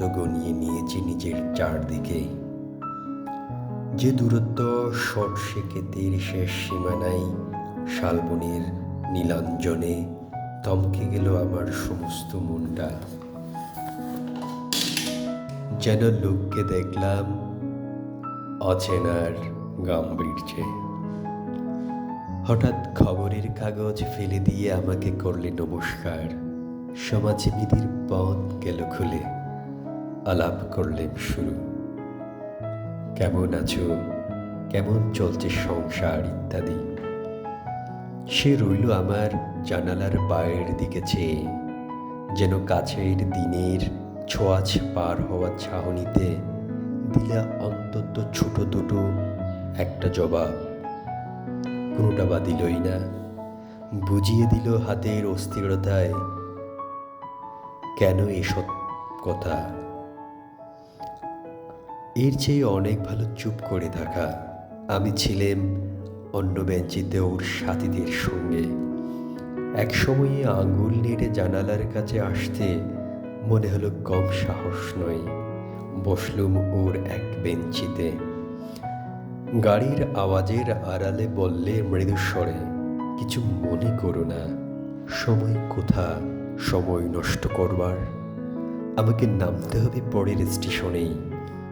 দূরত্ব গনিয়ে নিয়েছি নিজের চারদিকে। যে দূরত্ব সর্ষে ক্ষেতের শেষ সীমানায় শালবনের নীলাঞ্জনে থমকে গেল আমার সমস্ত মনটা। যেন লোককে দেখলাম অচেনার গাম্ভীর্যে হঠাৎ খবরের কাগজ ফেলে দিয়ে আমাকে করলে নমস্কার। সমাজবিধির পথ গেল খুলে। আলাপ করলেন শুরু। কেমন আছো? কেমন চলছে সংসার ইত্যাদি? সে রইল আমার জানালার বাইরের দিকে চেয়ে, যেন কাছের দিনের ছোঁয়াচ পার হওয়ার ছাহনিতে দিলা অন্তত ছোট দুটো একটা জবাব। কোনোটা বা দিলই না, বুঝিয়ে দিল হাতের অস্থিরতায়, কেন এসব কথা? এর চেয়ে অনেক ভালো চুপ করে থাকা। আমি ছিলাম অন্য বেঞ্চিতে ওর সাথীদের সঙ্গে। এক সময়ে আঙ্গুল নেড়ে জানালার কাছে আসতে মনে হলো কম সাহস নয়। বসলুম ওর এক বেঞ্চিতে। গাড়ির আওয়াজের আড়ালে বললে মৃদুস্বরে, কিছু মনে করো না। সময় কোথা সময় নষ্ট করবার। আমাকে নামতে হবে পরের স্টেশনেই।